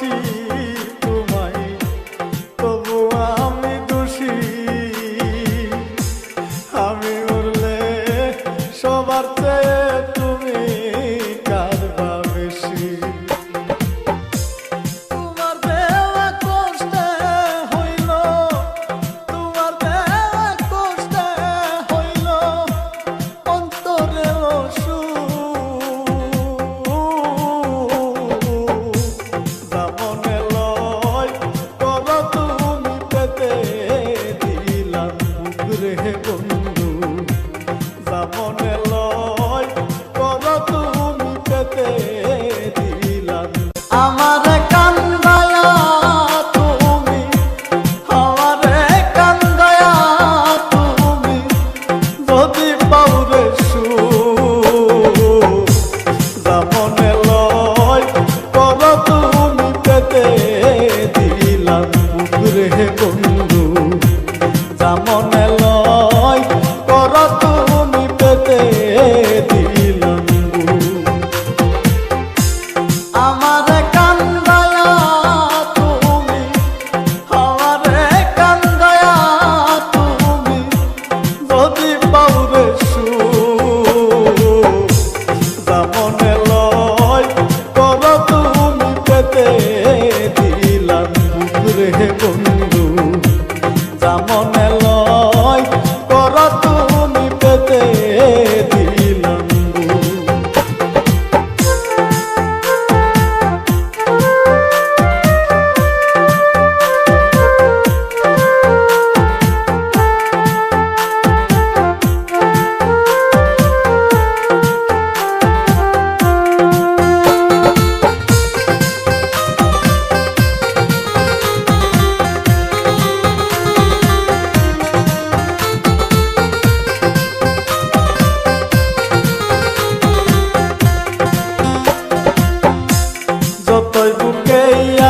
ভালোবাসি মুখরে বন্ধু জামনে লয় কর তুমি পেতে দিলাম। আমার কান্দায়া তুমি আমারে জামনে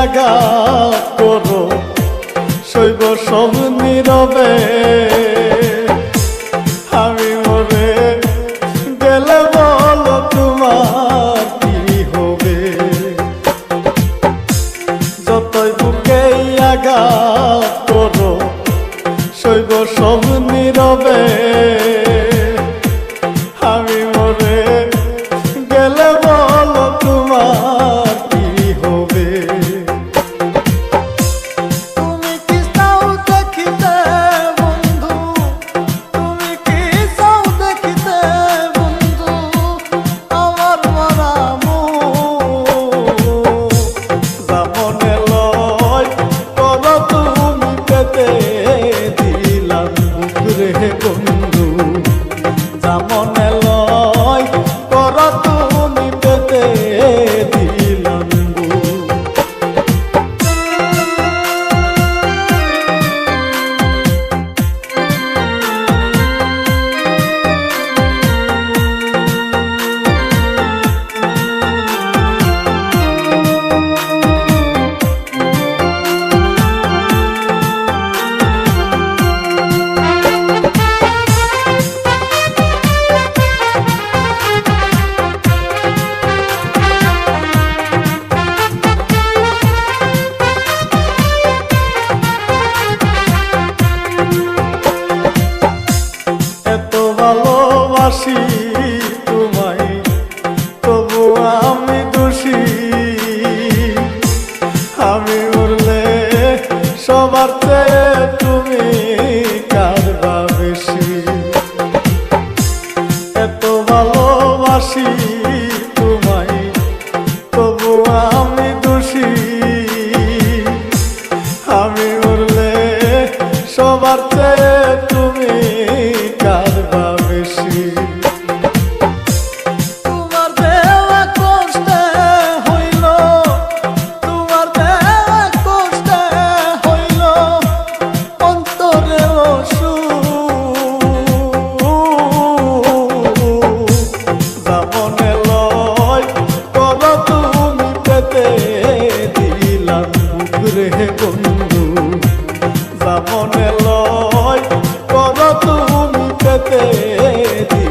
আঘাত করো। শৈব সব নীরবে, আমি মরে গেলে বলো তোমার কি হবে? যতই বুকে আঘাত করো, শৈব সব নীরবে ভালোবাসি দোষী। আমি উড়লে সবার চেয়ে তুমি কারবা বেশি। এত ভালোবাসি তোমায়, তবু আমি দোষী। আমি উড়লে সবার জামনে লয় কর তুমি পেতে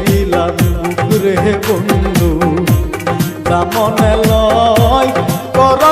দিলাম বুকুরে বন্ধু। জামনে লয় কর